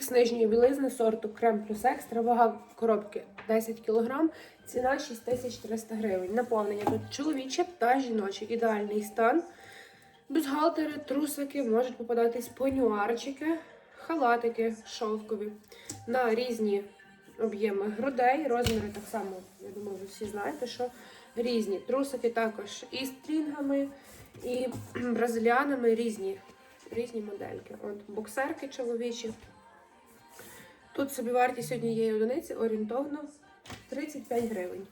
З нижньої білизни сорту Крем плюс екстра, вага коробки 10 кг, ціна 6300 гривень. Наповнення тут чоловіче та жіноче. Ідеальний стан. Бюстгальтери, трусики, можуть попадатись пенюарчики, халатики шовкові на різні об'єми грудей. Розміри так само, я думаю, ви всі знаєте, що різні. Трусики також і стрінгами, і бразиліанами різні, різні модельки. От боксерки чоловічі. Тут собівартість однієї одиниці орієнтовно 35 гривень.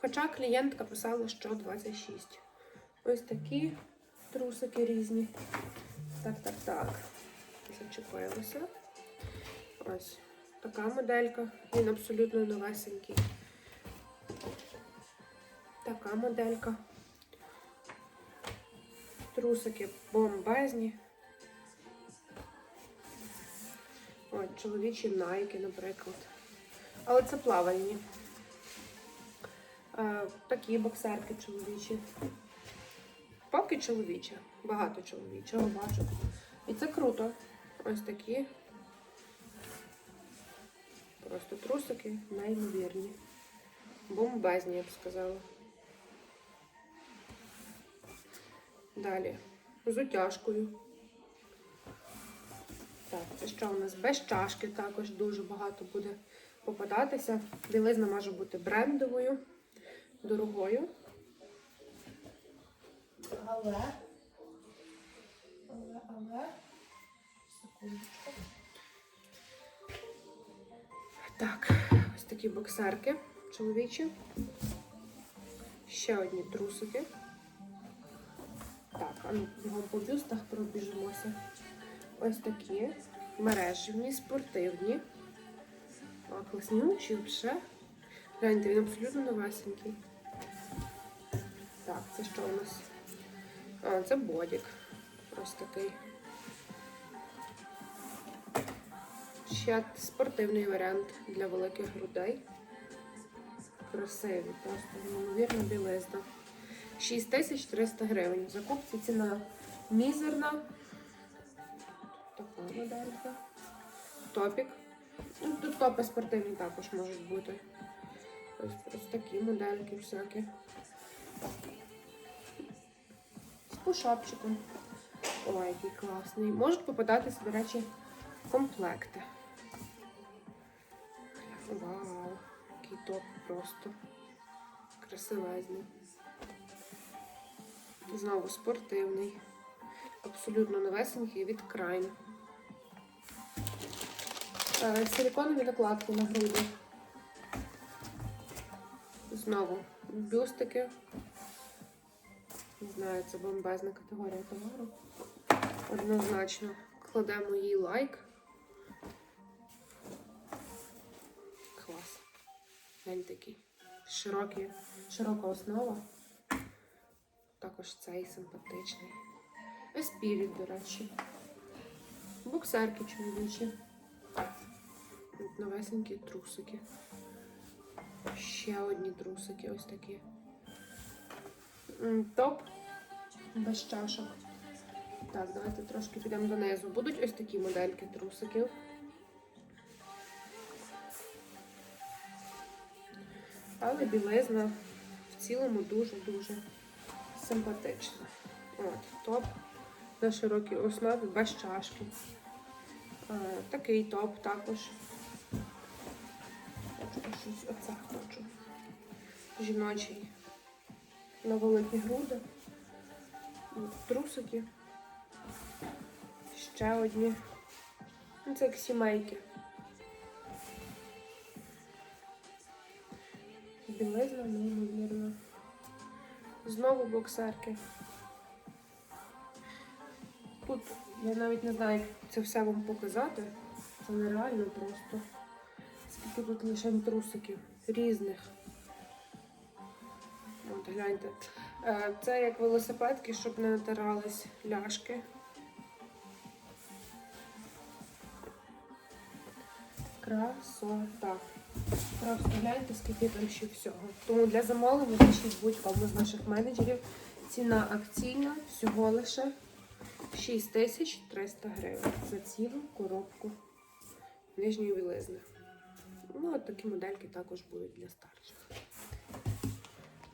Хоча клієнтка писала, що 26. Ось такі трусики різні. Так, так, так. Зачепилося. Ось така моделька. Він абсолютно новесенький. Така моделька. Трусики бомбезні. Чоловічі найки, наприклад. Але це плавальні. Е, такі боксерки чоловічі. Поки чоловіче. Багато чоловічого бачу. І це круто. Ось такі. Просто трусики неймовірні. Бомбезні, я б сказала. Далі. З утяжкою. Так, це що у нас? Без чашки також дуже багато буде попадатися. Білизна може бути брендовою, дорогою. Але. Але, але. Секундочку. Так, ось такі боксерки чоловічі. Ще одні трусики. Так, а ну по бюстах пробіжимося. Ось такі мережевні, спортивні. Класнючі вже. Гляньте, він абсолютно новесенький. Так, це що у нас? А, це бодік. Ось такий. Ще спортивний варіант для великих грудей. Красивий, просто неймовірна білизна. 6300 гривень. Закупці ціна мізерна. Така моделька. Топік. Ну, Тут топи спортивні також можуть бути. Ось, ось такі модельки всякі. З пушапчиком. Ой, який класний. Можуть попадатися, до речі, комплекти. Вау, який топ просто. Красивезний. Знову спортивний. Абсолютно новесенький від Крайн. Е, Силіконові накладки на груди. Знову бюстики. Не знаю, це бомбезна категорія товару. Однозначно кладемо їй лайк. Клас. Глянь такий. Широкий, широка основа. Також цей симпатичний. Еспівік, до речі. Боксерки чоловічі. Новесенькі трусики. Ще одні трусики ось такі. Топ без чашок. Так, давайте трошки підемо донизу. Будуть ось такі модельки трусиків. Але білизна в цілому дуже-дуже симпатична. От, топ на широкій основі без чашки. Е, такий топ також. Щось оце хочу. Жіночий на великі груди. Трусики. Ще одні. Ну, це як сімейки. Білизна неймовірна. Знову боксерки. Тут я навіть не знаю, як це все вам показати. Це нереально просто. Тут лише трусиків різних. От гляньте. Е, Це як велосипедки, щоб не натирались ляшки. Красота. Просто гляньте, скільки там ще всього. Тому для замовлення пишіть будь-кому з наших менеджерів. Ціна акційна всього лише 6300 гривень за цілу коробку нижньої білизни. Ну, от такі модельки також будуть для старших.